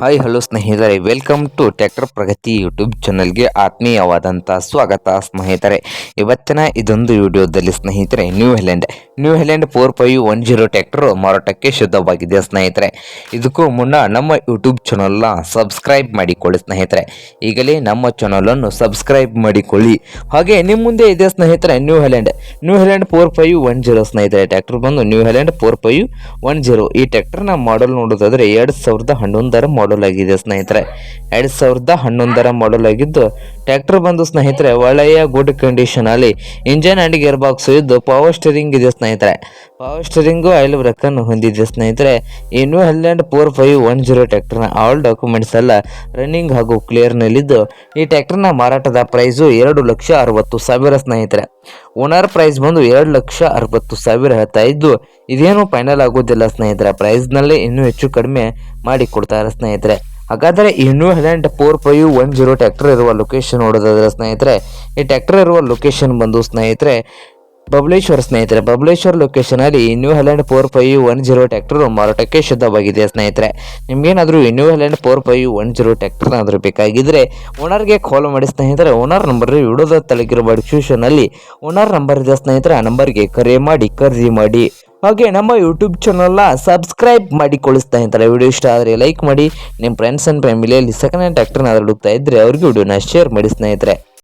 Hi, hello ಸ್ನೇಹಿತರೆ. Welcome to tractor Pragati YouTube ಚಾನಲ್ಗೆ ಆತ್ಮೀಯವಾದಂಥ ಸ್ವಾಗತ ಸ್ನೇಹಿತರೆ. ಇವತ್ತಿನ ಇದೊಂದು ವಿಡಿಯೋದಲ್ಲಿ ಸ್ನೇಹಿತರೆ New Holland New Holland four five one zero tractor ಮಾರಾಟಕ್ಕೆ ಶುದ್ಧವಾಗಿದೆ ಸ್ನೇಹಿತರೆ. ಇದಕ್ಕೂ ಮುನ್ನ ನಮ್ಮ ಯೂಟ್ಯೂಬ್ ಚಾನಲ್ನ ಸಬ್ಸ್ಕ್ರೈಬ್ ಮಾಡಿಕೊಳ್ಳಿ ಸ್ನೇಹಿತರೆ. ಈಗಲೇ ನಮ್ಮ ಚಾನಲನ್ನು ಸಬ್ಸ್ಕ್ರೈಬ್ ಮಾಡಿಕೊಳ್ಳಿ. ಹಾಗೆ ನಿಮ್ಮ ಮುಂದೆ ಇದೆ ಸ್ನೇಹಿತರೆ New Holland New Holland four five one zero ಸ್ನೇಹಿತರೆ. ಟ್ಯಾಕ್ಟರ್ ಬಂದು New Holland four five one zero ಈ ಟ್ಯಾಕ್ಟರ್ನ ಮಾಡಲ್ ನೋಡೋದಾದರೆ ಎರಡು ಸಾವಿರದ ಹನ್ನೊಂದರ ಮಾಡಲ್ ಆಗಿದೆ ಸ್ನೇಹಿತರೆ. ಎರಡು ಸಾವಿರದ ಹನ್ನೊಂದರ ಮಾಡಲ್ ಆಗಿದ್ದು ಟ್ರ್ಯಾಕ್ಟರ್ ಬಂದು ಸ್ನೇಹಿತರೆ, ಒಳ್ಳೆಯ ಗುಡ್ ಕಂಡೀಷನ್ ಅಲ್ಲಿ ಇಂಜನ್ ಅಂಡ್ ಗೇರ್ ಬಾಕ್ಸ್ ಇದ್ದು ಪವರ್ ಸ್ಟೀರಿಂಗ್ ಇದೆ ಸ್ನೇಹಿತರೆ. ಪವರ್ ಸ್ಟೇರಿಂಗು ಆಯಿಲ್ ಬ್ರೇಕನ್ನು ಹೊಂದಿದೆ ಸ್ನೇಹಿತರೆ. ಈ New Holland four five one zero ಟ್ರ್ಯಾಕ್ಟರ್ನ ಆಲ್ ಡಾಕ್ಯುಮೆಂಟ್ಸ್ ಎಲ್ಲ ರನ್ನಿಂಗ್ ಹಾಗೂ ಕ್ಲಿಯರ್ನಲ್ಲಿದ್ದು ಈ ಟ್ರ್ಯಾಕ್ಟರ್ನ ಮಾರಾಟದ ಪ್ರೈಸು ಎರಡು ಲಕ್ಷ ಅರವತ್ತು ಸಾವಿರ ಸ್ನೇಹಿತರೆ. ಓನರ್ ಪ್ರೈಸ್ ಬಂದು ಎರಡು ಲಕ್ಷ ಅರವತ್ತು ಸಾವಿರ ಹೇಳ್ತಾ ಇದ್ದು, ಇದೇನು ಫೈನಲ್ ಆಗೋದಿಲ್ಲ ಸ್ನೇಹಿತರೆ. ಪ್ರೈಸ್ನಲ್ಲಿ ಇನ್ನೂ ಹೆಚ್ಚು ಕಡಿಮೆ ಮಾಡಿ ಕೊಡ್ತಾರೆ ಸ್ನೇಹಿತರೆ. ಹಾಗಾದರೆ ಇನ್ನೂ ಹದಿನೆಂಟು four five one zero tractor ಇರುವ ಲೊಕೇಶನ್ ನೋಡೋದಾದ್ರೆ ಸ್ನೇಹಿತರೆ, ಈ ಟ್ಯಾಕ್ಟರ್ ಇರುವ ಲೊಕೇಶನ್ ಬಂದು ಸ್ನೇಹಿತರೆ ಬಬಲೇಶ್ವರ ಸ್ನೇಹಿತರೆ, ಬಬ್ಲೇಶ್ವರ ಲೊಕೇಶನಲ್ಲಿ ಅಲ್ಲಿ New Holland four five one zero tractor ಮಾರಾಟಕ್ಕೆ ಶುದ್ಧವಾಗಿದೆ ಸ್ನೇಹಿತರೆ. ನಿಮ್ಗೇನಾದರೂ New Holland four five one zero ಟ್ಯಾಕ್ಟರ್ನಾದರೂ ಬೇಕಾಗಿದ್ದರೆ ಓನರ್ಗೆ ಕಾಲ್ ಮಾಡಿ ಸ್ನೇಹಿತರೆ. ಓನರ್ ನಂಬರ್ ವಿಡಿಯೋದ ತಲೆಗಿರುವ ಡಿಸ್ಕ್ರಿಪ್ಷನಲ್ಲಿ ಓನರ್ ನಂಬರ್ ಇದೆ ಸ್ನೇಹಿತರೆ. ಆ ನಂಬರ್ಗೆ ಕರೆ ಮಾಡಿ, ಖರೀದಿ ಮಾಡಿ. ಹಾಗೆ ನಮ್ಮ ಯೂಟ್ಯೂಬ್ ಚಾನಲ್ನ ಸಬ್ಸ್ಕ್ರೈಬ್ ಮಾಡಿಕೊಳ್ಳಿ ಸ್ನೇಹಿತರೆ. ವಿಡಿಯೋ ಇಷ್ಟ ಆದರೆ ಲೈಕ್ ಮಾಡಿ. ನಿಮ್ಮ ಫ್ರೆಂಡ್ಸ್ ಆ್ಯಂಡ್ ಫ್ಯಾಮಿಲಿಯಲ್ಲಿ ಸೆಕೆಂಡ್ ಹ್ಯಾಂಡ್ ಟ್ರ್ಯಾಕ್ಟರ್ನ ಹುಡುಕ್ತಾ ಇದ್ದರೆ ಅವ್ರಿಗೆ ವಿಡಿಯೋನ ಶೇರ್ ಮಾಡಿ ಸ್ನೇಹಿತರೆ.